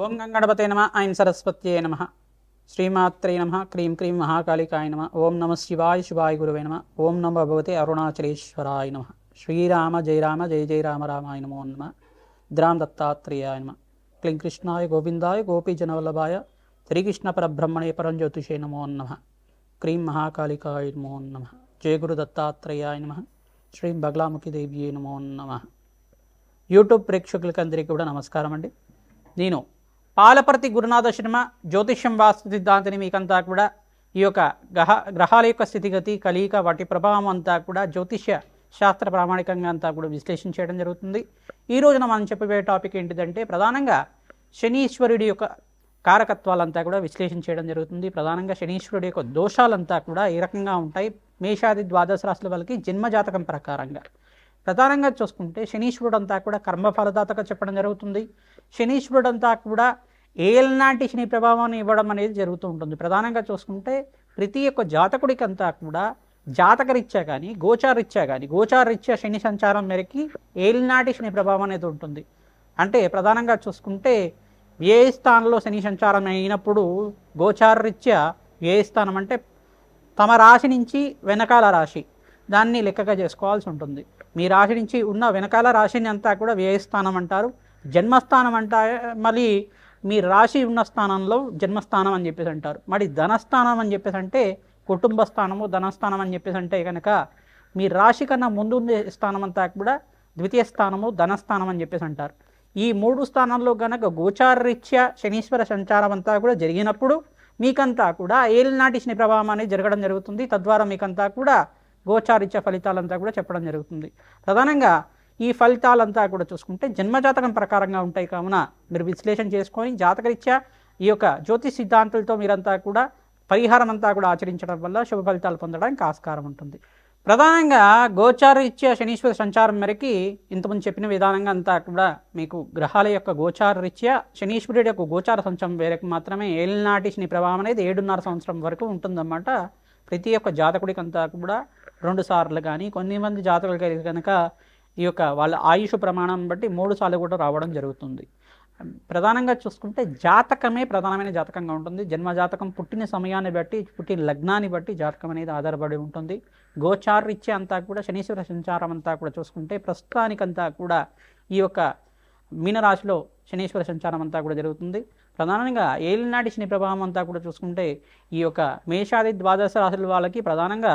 ఓం గంగణపతే నమ. ఐం సరస్వత్యే నమ. శ్రీమాత్రే నమ. క్రీం క్రీం మహాకాళికాయ నమ. ఓం నమ శివాయ శివాయ గురువే నమ. ఓం నమ భగవతే అరుణాచలేశ్వరాయ నమ. శ్రీరామ జయ రామ జయ జయ రామ రామాయ నమో నమ. ద్రాం దత్తాత్రేయాయ నమ. క్లీం కృష్ణాయ గోవిందాయ గోపీజనవల్లభాయ శ్రీకృష్ణ పరబ్రహ్మణే పరంజ్యోతిషే నమో నమ. క్రీం మహాకాళికాయ నమో నమ. జయ గురు దత్తాత్రేయాయ నమ. శ్రీం బగ్లాముఖి దేవ్యే నమో నమ. యూట్యూబ్ ప్రేక్షకులకందరికీ కూడా నమస్కారం అండి నేను పాలపర్తి గురునాథ శర్మ జ్యోతిష్యం వాస్తు సిద్ధాంతిని మీకంతా కూడా ఈ యొక్క గ్రహ గ్రహాల యొక్క స్థితిగతి కలియిక వాటి ప్రభావం అంతా కూడా జ్యోతిష్య శాస్త్ర ప్రామాణికంగా అంతా కూడా విశ్లేషణ చేయడం జరుగుతుంది. ఈ రోజున మనం చెప్పబోయే టాపిక్ ఏంటిదంటే ప్రధానంగా శనీశ్వరుడి యొక్క కారకత్వాలంతా కూడా విశ్లేషణ చేయడం జరుగుతుంది. ప్రధానంగా శనీశ్వరుడి యొక్క దోషాలంతా కూడా ఏ రకంగా ఉంటాయి? మేషాది ద్వాదశ రాశుల వాళ్ళకి జన్మజాతకం ప్రకారంగా. ప్రధానంగా చూసుకుంటే శనీశ్వరుడు అంతా కూడా కర్మఫలదాతగా చెప్పడం జరుగుతుంది. శనీశ్వరుడు అంతా కూడా ఏలనాటి శని ప్రభావాన్ని ఇవ్వడం అనేది జరుగుతూ ఉంటుంది. ప్రధానంగా చూసుకుంటే ప్రతి ఒక్క జాతకుడికి అంతా కూడా జాతకరీత్యా కానీ గోచారీత్యా కానీ గోచారీత్యా శని సంచారం మేరకి ఏలినాటి శని ప్రభావం అనేది ఉంటుంది. అంటే ప్రధానంగా చూసుకుంటే ఏ స్థానంలో శని సంచారం అయినప్పుడు గోచారీత్యా ఏ స్థానం అంటే తమ రాశి నుంచి వెనకాల రాశి దాన్ని లెక్కగా చేసుకోవాల్సి ఉంటుంది. మీ రాశి నుంచి ఉన్న వెనకాల రాశిని అంతా కూడా వ్యయస్థానం అంటారు. జన్మస్థానం అంట మళ్ళీ మీ రాశి ఉన్న స్థానంలో జన్మస్థానం అని చెప్పేసి అంటారు. మరి ధనస్థానం అని చెప్పేసి అంటే కుటుంబ స్థానము ధనస్థానం అని చెప్పేసి అంటే కనుక మీ రాశి కన్నా ముందు స్థానం అంతా కూడా ద్వితీయ స్థానము ధనస్థానం అని చెప్పేసి అంటారు. ఈ మూడు స్థానాల్లో కనుక గోచారరీత్యా శనీశ్వర సంచారం అంతా కూడా జరిగినప్పుడు మీకంతా కూడా ఏలినాటి శని ప్రభావం అనేది జరగడం జరుగుతుంది. తద్వారా మీకంతా కూడా గోచారిత్య ఫలితాలంతా కూడా చెప్పడం జరుగుతుంది. ప్రధానంగా ఈ ఫలితాలంతా కూడా చూసుకుంటే జన్మజాతకం ప్రకారంగా ఉంటాయి కావున మీరు విశ్లేషణ చేసుకొని జాతకరీత్యా ఈ యొక్క జ్యోతిష్ సిద్ధాంతులతో మీరంతా కూడా పరిహారం అంతా కూడా ఆచరించడం వల్ల శుభ ఫలితాలు పొందడానికి ఆస్కారం ఉంటుంది. ప్రధానంగా గోచారరీత్యా శనీశ్వర సంచారం మేరకి ఇంతకుముందు చెప్పిన విధానంగా అంతా కూడా మీకు గ్రహాల యొక్క గోచారరీత్యా శనీశ్వరుడి యొక్క గోచార సంచారం వేరకు మాత్రమే ఏలినాటి శని ప్రభావం అనేది ఏడున్నర సంవత్సరం వరకు ఉంటుందన్నమాట. ప్రతి ఒక్క జాతకుడికి అంతా కూడా రెండు సార్లు కానీ కొన్ని మంది జాతకులకి కనుక ఈ యొక్క వాళ్ళ ఆయుష్ ప్రమాణం బట్టి మూడు సార్లు కూడా రావడం జరుగుతుంది. ప్రధానంగా చూసుకుంటే జాతకమే ప్రధానమైన జాతకంగా ఉంటుంది. జన్మ జాతకం పుట్టిన సమయాన్ని బట్టి పుట్టిన లగ్నాన్ని బట్టి జాతకం అనేది ఆధారపడి ఉంటుంది. గోచారీత్య అంతా కూడా శనీశ్వర సంచారం అంతా కూడా చూసుకుంటే ప్రస్తుతానికంతా కూడా ఈ యొక్క మీనరాశిలో శనీశ్వర సంచారం అంతా కూడా జరుగుతుంది. ప్రధానంగా ఏలినాటి శని ప్రభావం అంతా కూడా చూసుకుంటే ఈ యొక్క మేషాది ద్వాదశ రాశుల వాళ్ళకి ప్రధానంగా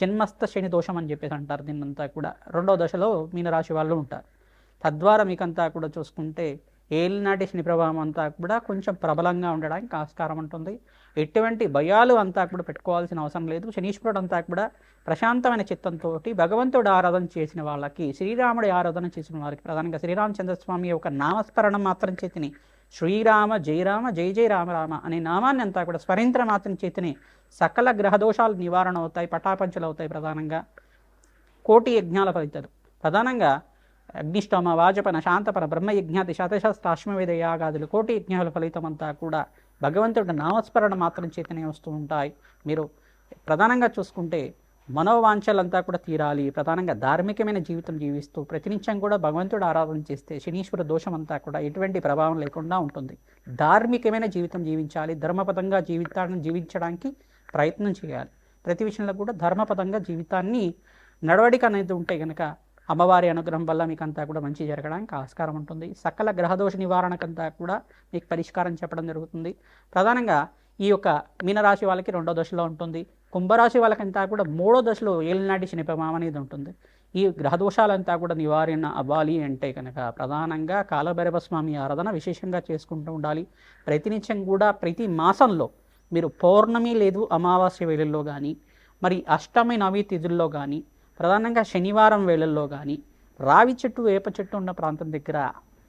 జన్మస్థ శని దోషం అని చెప్పేసి అంటారు దీన్నంతా కూడా. రెండవ దశలో మీనరాశి వాళ్ళు ఉంటారు. తద్వారా మీకంతా కూడా చూసుకుంటే ఏలినాటి శని ప్రభావం అంతా కూడా కొంచెం ప్రబలంగా ఉండడానికి ఆస్కారం ఉంటుంది. ఎటువంటి భయాలు అంతా కూడా పెట్టుకోవాల్సిన అవసరం లేదు. శనీశ్వరుడు అంతా కూడా ప్రశాంతమైన చిత్తంతో భగవంతుడు ఆరాధన చేసిన వాళ్ళకి శ్రీరాముడి ఆరాధన చేసిన వారికి ప్రధానంగా శ్రీరామచంద్రస్వామి యొక్క నామస్మరణం మాత్రం చేతిని శ్రీరామ జయరామ జయ జయ రామ రామ అనే నామాన్ని అంతా కూడా స్మరించడం మాత్రం చేతనే సకల గ్రహదోషాలు నివారణ అవుతాయి పటాపంచలు అవుతాయి ప్రధానంగా. కోటి యజ్ఞాల ఫలితాలు. ప్రధానంగా అగ్నిష్టోమ వాజపన శాంతపన బ్రహ్మయజ్ఞాతి శతశాస్త్రాశ్వవేద యాగాదులు కోటి యజ్ఞాల ఫలితం అంతా కూడా భగవంతుడి నామస్మరణ మాత్రం చేతనే వస్తూ ఉంటాయి. మీరు ప్రధానంగా చూసుకుంటే మనోవాంఛలంతా కూడా తీరాలి. ప్రధానంగా ధార్మికమైన జీవితం జీవిస్తూ ప్రతినిత్యం కూడా భగవంతుడు ఆరాధన చేస్తే శనీశ్వర దోషం అంతా కూడా ఎటువంటి ప్రభావం లేకుండా ఉంటుంది. ధార్మికమైన జీవితం జీవించాలి. ధర్మపదంగా జీవితాన్ని జీవించడానికి ప్రయత్నం చేయాలి. ప్రతి విషయంలో కూడా ధర్మపదంగా జీవితాన్ని నడవడిక అనేది ఉంటే కనుక అమ్మవారి అనుగ్రహం వల్ల మీకు అంతా కూడా మంచి జరగడానికి ఆస్కారం ఉంటుంది. సకల గ్రహదోష నివారణకంతా కూడా మీకు పరిష్కారం చెప్పడం జరుగుతుంది. ప్రధానంగా ఈ యొక్క మీనరాశి వాళ్ళకి రెండో దశలో ఉంటుంది. కుంభరాశి వాళ్ళకంతా కూడా మూడో దశలో ఏలినాటి శని ప్రభావం అనేది ఉంటుంది. ఈ గ్రహదోషాలంతా కూడా నివారణ అవ్వాలి అంటే కనుక ప్రధానంగా కాలభైరవ స్వామి ఆరాధన విశేషంగా చేసుకుంటూ ఉండాలి. ప్రతినిత్యం కూడా ప్రతి మాసంలో మీరు పౌర్ణమి లేదు అమావాస్య వేళల్లో కానీ మరి అష్టమి నవి తిథుల్లో కానీ ప్రధానంగా శనివారం వేళల్లో కానీ రావి చెట్టు వేప చెట్టు ఉన్న ప్రాంతం దగ్గర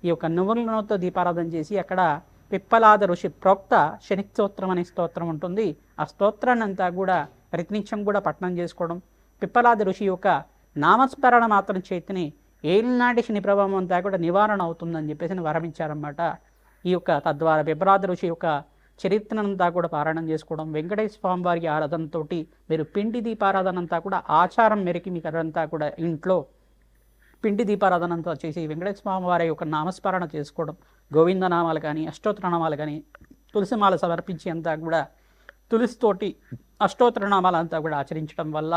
ఈ యొక్క నువ్వుల నూనెతో దీపారాధన చేసి అక్కడ పిప్పలాద ఋషి ప్రోక్త శని స్తోత్రం అనే స్తోత్రం ఉంటుంది. ఆ స్తోత్రాన్ని అంతా కూడా ప్రతినిత్యం కూడా పఠనం చేసుకోవడం. పిప్పలాద ఋషి యొక్క నామస్మరణ మాత్రం చేతిని ఏలినాటి శని ప్రభావం అంతా కూడా నివారణ అవుతుందని చెప్పేసి వరమించారన్నమాట ఈ యొక్క తద్వారా పిప్పలాద ఋషి యొక్క చరిత్రనంతా కూడా పారాయణం చేసుకోవడం వెంకటేశ్వర స్వామి వారి ఆరాధనతో మీరు పిండి దీపారాధన అంతా కూడా ఆచారం మేరకి మీకు అదంతా కూడా ఇంట్లో పిండి దీపారాధన అంతా చేసి వెంకటేశ్వర స్వామి వారి యొక్క నామస్మరణ చేసుకోవడం గోవిందనామాలు కానీ అష్టోత్తరనామాలు కానీ తులసిమాల సమర్పించి అంతా కూడా తులసితోటి అష్టోత్తరనామాలు అంతా కూడా ఆచరించడం వల్ల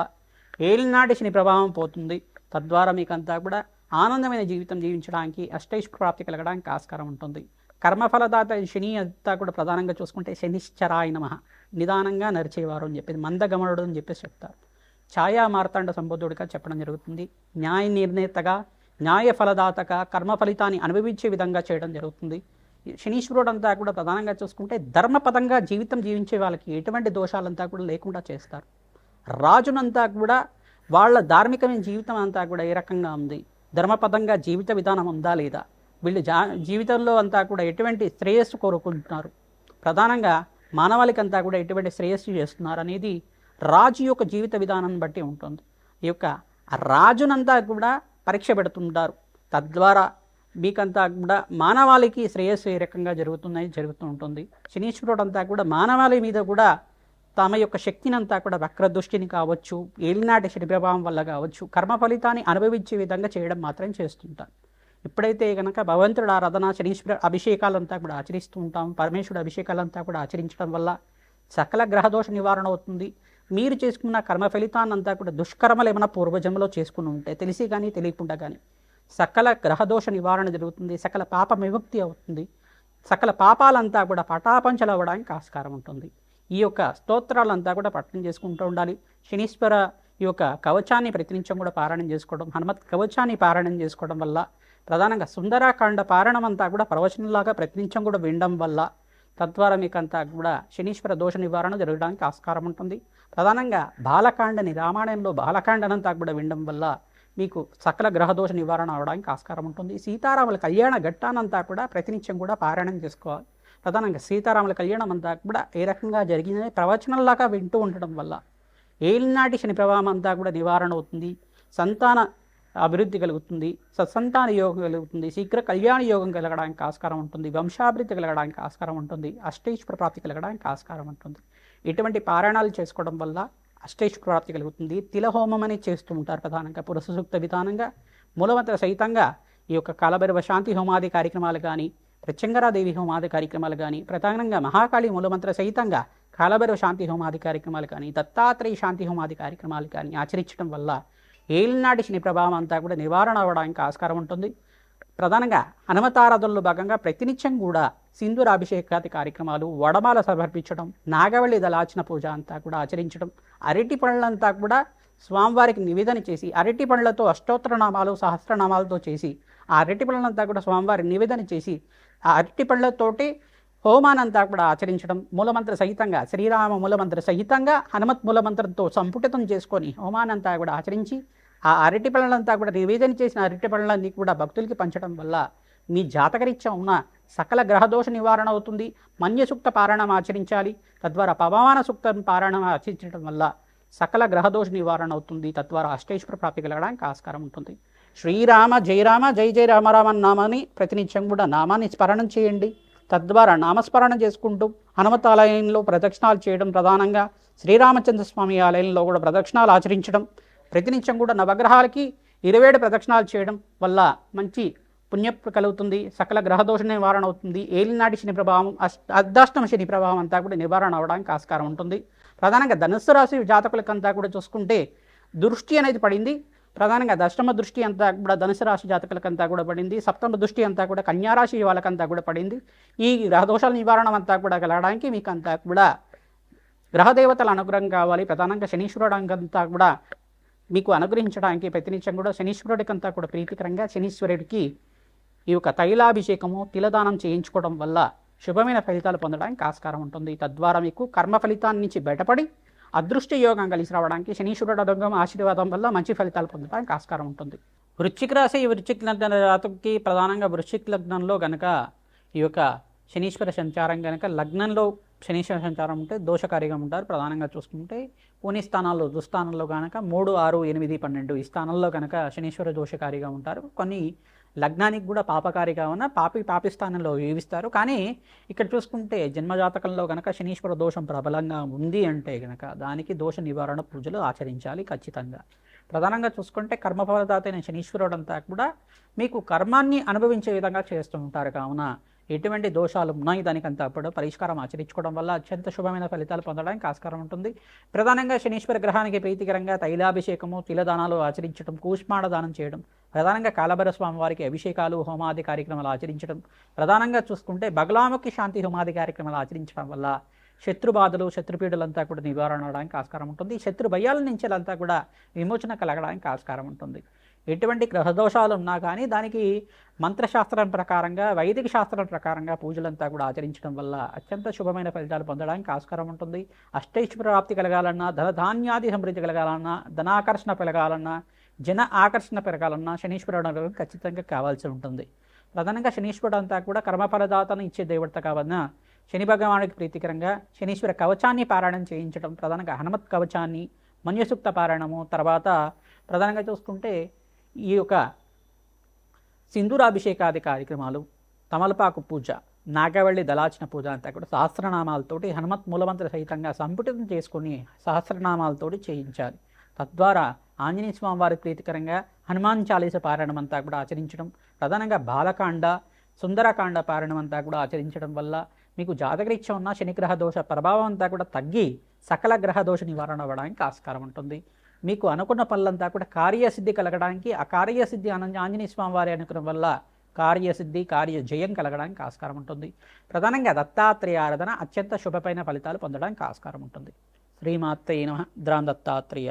ఏలినాటి శని ప్రభావం పోతుంది. తద్వారా మీకంతా కూడా ఆనందమైన జీవితం జీవించడానికి అష్టైష్ ప్రాప్తి కలగడానికి ఆస్కారం ఉంటుంది. కర్మఫలదాత శని అంతా కూడా ప్రధానంగా చూసుకుంటే శనిశ్చరాయ నమ. నిదానంగా నరిచేవారు అని చెప్పేసి మందగమనుడు అని చెప్పేసి చెప్తారు. ఛాయా మార్తాండ సంబోధుడిగా చెప్పడం జరుగుతుంది. న్యాయ నిర్ణేతగా న్యాయ ఫలదాతక కర్మ ఫలితాన్ని అనుభవించే విధంగా చేయడం జరుగుతుంది. శనీశ్వరుడు అంతా కూడా ప్రధానంగా చూసుకుంటే ధర్మపదంగా జీవితం జీవించే వాళ్ళకి ఎటువంటి దోషాలంతా కూడా లేకుండా చేస్తారు. రాజునంతా కూడా వాళ్ళ ధార్మికమైన జీవితం అంతా కూడా ఏ రకంగా ఉంది? ధర్మపదంగా జీవిత విధానం ఉందా లేదా? వీళ్ళు జా జీవితంలో అంతా కూడా ఎటువంటి శ్రేయస్సు కోరుకుంటున్నారు? ప్రధానంగా మానవాళికంతా కూడా ఎటువంటి శ్రేయస్సు చేస్తున్నారు అనేది రాజు యొక్క జీవిత విధానాన్ని బట్టి ఉంటుంది. ఈ యొక్క రాజునంతా కూడా పరీక్ష పెడుతుంటారు. తద్వారా మీకంతా కూడా మానవాళికి శ్రేయస్సు ఏ రకంగా జరుగుతున్నాయి జరుగుతూ ఉంటుంది. శనీశ్వరుడు అంతా కూడా మానవాళి మీద కూడా తమ యొక్క శక్తిని అంతా కూడా వక్రదృష్టిని కావచ్చు ఏలినాటి శని ప్రభావం వల్ల కావచ్చు కర్మ ఫలితాన్ని అనుభవించే విధంగా చేయడం మాత్రం చేస్తుంటారు. ఎప్పుడైతే కనుక భగవంతుడు ఆరాధన శనీశ్వర అభిషేకాలంతా కూడా ఆచరిస్తూ ఉంటాం పరమేశ్వరుడు అభిషేకాలంతా కూడా ఆచరించడం వల్ల సకల గ్రహదోష నివారణ అవుతుంది. మీరు చేసుకున్న కర్మ ఫలితాన్నంతా కూడా దుష్కర్మలు ఏమైనా పూర్వజంలో చేసుకుని ఉంటే తెలిసి కానీ తెలియకుండా కానీ సకల గ్రహదోష నివారణ జరుగుతుంది సకల పాప విముక్తి అవుతుంది సకల పాపాలంతా కూడా పటాపంచలు అవ్వడానికి ఆస్కారం ఉంటుంది. ఈ యొక్క స్తోత్రాలంతా కూడా పఠనం చేసుకుంటూ ఉండాలి. శనీశ్వర ఈ యొక్క కవచాన్ని ప్రతినిత్యం కూడా పారాయణం చేసుకోవడం హనుమత్ కవచాన్ని పారాయణం చేసుకోవడం వల్ల ప్రధానంగా సుందరాకాండ పారాయణం అంతా కూడా ప్రవచనంలాగా ప్రతినిత్యం కూడా వినడం వల్ల తద్వారా మీకంతా కూడా శనీశ్వర దోష నివారణ జరగడానికి ఆస్కారం ఉంటుంది. ప్రధానంగా బాలకాండని రామాయణంలో బాలకాండనంతా కూడా వినడం వల్ల మీకు సకల గ్రహదోష నివారణ అవడానికి ఆస్కారం ఉంటుంది. సీతారాముల కళ్యాణ ఘట్టానంతా కూడా ప్రతినిత్యం కూడా పారాయణం చేసుకోవాలి. ప్రధానంగా సీతారాముల కళ్యాణం అంతా కూడా ఏ రకంగా జరిగిందని ప్రవచనంలాగా వింటూ ఉండడం వల్ల ఏలినాటి శని ప్రభావం అంతా కూడా నివారణ అవుతుంది. సంతాన అభివృద్ధి కలుగుతుంది సత్సంతాన యోగం కలుగుతుంది శీఘ్ర కళ్యాణ యోగం కలగడానికి ఆస్కారం ఉంటుంది వంశాభివృద్ధి కలగడానికి ఆస్కారం ఉంటుంది అష్టేశ్వర ప్రాప్తి కలగడానికి ఆస్కారం ఉంటుంది. ఇటువంటి పారాయణాలు చేసుకోవడం వల్ల అష్టేశ్వర ప్రాప్తి కలుగుతుంది. తిలహోమం అనేది చేస్తూ ఉంటారు ప్రధానంగా పురుష సూక్త విధానంగా మూలమంత్ర సహితంగా ఈ యొక్క కాలభైరవ శాంతి హోమాది కార్యక్రమాలు కానీ ప్రత్యంగరాదేవి హోమాది కార్యక్రమాలు కానీ ప్రధానంగా మహాకాళి మూలమంత్ర సహితంగా కాలభైరవ శాంతి హోమాది కార్యక్రమాలు కానీ దత్తాత్రేయ శాంతి హోమాది కార్యక్రమాలు కానీ ఆచరించడం వల్ల ఏలినాటి శని ప్రభావం అంతా కూడా నివారణ అవ్వడానికి ఆస్కారం ఉంటుంది. ప్రధానంగా హనుమతారాధనలో భాగంగా ప్రతినిత్యం కూడా సింధూర అభిషేకాది కార్యక్రమాలు వడమాల సమర్పించడం నాగవల్లి దళాచన పూజ అంతా కూడా ఆచరించడం అరటి పళ్ళంతా కూడా స్వామివారికి నివేదన చేసి అరటి పండ్లతో అష్టోత్తరనామాలు సహస్రనామాలతో చేసి ఆ అరటి పళ్ళంతా కూడా స్వామివారికి నివేదన చేసి ఆ అరటి పండ్లతోటి హోమానంతా కూడా ఆచరించడం మూలమంత్ర సహితంగా శ్రీరామ మూలమంత్ర సహితంగా హనుమత్ మూలమంత్రంతో సంపుటితం చేసుకొని హోమానంతా కూడా ఆచరించి ఆ అరటి పళ్ళంతా కూడా నివేదన చేసిన అరటి పళ్ళన్నీ కూడా భక్తులకి పంచడం వల్ల మీ జాతకరీత్యా ఉన్న సకల గ్రహదోష నివారణ అవుతుంది. మన్య సూక్త పారాయణం ఆచరించాలి. తద్వారా పవమాన సూక్తం పారాయణం ఆచరించడం వల్ల సకల గ్రహదోష నివారణ అవుతుంది. తద్వారా అష్టేశ్వర ప్రాప్తి కలగడానికి ఆస్కారం ఉంటుంది. శ్రీరామ జయరామ జై జయ రామరామ నామాన్ని ప్రతినిత్యం కూడా నామాన్ని స్మరణం చేయండి. తద్వారా నామస్మరణ చేసుకుంటూ హనుమతాలయంలో ప్రదక్షిణాలు చేయడం ప్రధానంగా శ్రీరామచంద్ర స్వామి ఆలయంలో కూడా ప్రదక్షిణాలు ఆచరించడం ప్రతినిత్యం కూడా నవగ్రహాలకి ఇరవేడు ప్రదక్షిణాలు చేయడం వల్ల మంచి పుణ్య కలుగుతుంది సకల గ్రహదోష నివారణ అవుతుంది. ఏలినాటి శని ప్రభావం అర్ధాష్టమ శని ప్రభావం అంతా కూడా నివారణ అవడానికి ఆస్కారం ఉంటుంది. ప్రధానంగా ధనుస్సు రాశి జాతకులకంతా కూడా చూసుకుంటే దృష్టి అనేది పడింది. ప్రధానంగా దశమ దృష్టి అంతా కూడా ధనుసు రాశి జాతకులకంతా కూడా పడింది. సప్తమ దృష్టి అంతా కూడా కన్యారాశి వాళ్ళకంతా కూడా పడింది. ఈ గ్రహదోషాల నివారణ అంతా కూడా కలగడానికి మీకు అంతా కూడా గ్రహదేవతల అనుగ్రహం కావాలి. ప్రధానంగా శనీశ్వరుడు అంతా కూడా మీకు అనుగ్రహించడానికి ప్రతినిత్యం కూడా శనీశ్వరుడికంతా కూడా ప్రీతికరంగా శనీశ్వరుడికి ఈ యొక్క తైలాభిషేకము తిలదానం చేయించుకోవడం వల్ల శుభమైన ఫలితాలు పొందడానికి ఆస్కారం ఉంటుంది. తద్వారా మీకు కర్మ ఫలితాన్ని నుంచి బయటపడి అదృష్ట యోగం కలిసి రావడానికి శనీశ్వరుడు అదొంగం ఆశీర్వాదం వల్ల మంచి ఫలితాలు పొందడానికి ఆస్కారం ఉంటుంది. వృశ్చిక రాశి వృశ్చిక లగ్న జాతకి ప్రధానంగా వృశ్చిక లగ్నంలో కనుక ఈ యొక్క శనీశ్వర సంచారం కనుక లగ్నంలో శనీశ్వర సంచారం ఉంటే దోషకారిగా ఉంటారు. ప్రధానంగా చూసుకుంటే పూని స్థానాల్లో దుస్థానంలో కనుక మూడు ఆరు ఎనిమిది పన్నెండు ఈ స్థానంలో కనుక శనీశ్వర దోషకారిగా ఉంటారు. కొన్ని లగ్నానికి కూడా పాపకారిగా ఉన్న పాపి పాపి స్థానంలో జీవిస్తారు. కానీ ఇక్కడ చూసుకుంటే జన్మజాతకంలో కనుక శనీశ్వర దోషం ప్రబలంగా ఉంది అంటే కనుక దానికి దోష నివారణ పూజలు ఆచరించాలి ఖచ్చితంగా. ప్రధానంగా చూసుకుంటే కర్మఫలదాత అయిన శనీశ్వరుడు అంతా కూడా మీకు కర్మాన్ని అనుభవించే విధంగా చేస్తూ ఉంటారు. కావున ఎటువంటి దోషాలు ఉన్నాయి? దానికంతా కూడా పరిష్కారం ఆచరించుకోవడం వల్ల అత్యంత శుభమైన ఫలితాలు పొందడానికి ఆస్కారం ఉంటుంది. ప్రధానంగా శనీశ్వర గ్రహానికి ప్రీతికరంగా తైలాభిషేకము తిలదానాలు ఆచరించడం కూష్మాడ దానం చేయడం ప్రధానంగా కాలభైర స్వామి వారికి అభిషేకాలు హోమాది కార్యక్రమాలు ఆచరించడం ప్రధానంగా చూసుకుంటే బగలాముఖి శాంతి హోమాది కార్యక్రమాలు ఆచరించడం వల్ల శత్రు బాధలు శత్రుపీడలంతా కూడా నివారణ అవడానికి ఆస్కారం ఉంటుంది. శత్రు భయాల నుంచి అంతా కూడా విమోచన కలగడానికి ఆస్కారం ఉంటుంది. ఎటువంటి గ్రహదోషాలు ఉన్నా కానీ దానికి మంత్రశాస్త్రం ప్రకారంగా వైదిక శాస్త్రం ప్రకారంగా పూజలంతా కూడా ఆచరించడం వల్ల అత్యంత శుభమైన ఫలితాలు పొందడానికి ఆస్కారం ఉంటుంది. అష్టైశ్వర ప్రాప్తి కలగాలన్నా ధనధాన్యాది సమృద్ధి కలగాలన్నా ధనాకర్షణ పెరగాలన్నా జన ఆకర్షణ పెరగాలన్నా శనీశ్వరుడు ఖచ్చితంగా కావాల్సి ఉంటుంది. ప్రధానంగా శనీశ్వరుడు అంతా కూడా కర్మఫలదాతను ఇచ్చే దేవత కావన్న శని భగవానుడికి ప్రీతికరంగా శనీశ్వర కవచాన్ని పారాయణం చేయించడం ప్రధానంగా హనుమత్ కవచాన్ని మన్యసూక్త పారాయణము తర్వాత ప్రధానంగా చూసుకుంటే ఈ యొక్క సింధూరాభిషేకాది కార్యక్రమాలు తమలపాకు పూజ నాగవల్లి దళాచిన పూజ అంతా కూడా సహస్రనామాలతోటి హనుమత్ మూలమంత్ర సహితంగా సంపుటితం చేసుకుని సహస్రనామాలతోటి చేయించాలి. తద్వారా ఆంజనేయ స్వామి వారి ప్రీతికరంగా హనుమాన్ చాలీస పారాయణం అంతా కూడా ఆచరించడం ప్రధానంగా బాలకాండ సుందరకాండ పారాయణం అంతా కూడా ఆచరించడం వల్ల మీకు జాతకరీత్యా ఉన్న శనిగ్రహ దోష ప్రభావం అంతా కూడా తగ్గి సకల గ్రహ దోష నివారణ అవ్వడానికి ఆస్కారం ఉంటుంది. మీకు అనుకున్న పనులంతా కూడా కార్యసిద్ధి కలగడానికి ఆ కార్యసిద్ధి ఆంజనేయ స్వామి వారి అనుకున్న వల్ల కార్యసిద్ధి కార్య జయం కలగడానికి ఆస్కారం ఉంటుంది. ప్రధానంగా దత్తాత్రేయ ఆరాధన అత్యంత శుభమైన ఫలితాలు పొందడానికి ఆస్కారం ఉంటుంది. శ్రీమాత్రే నమ. ద్రాం దత్తాత్రేయ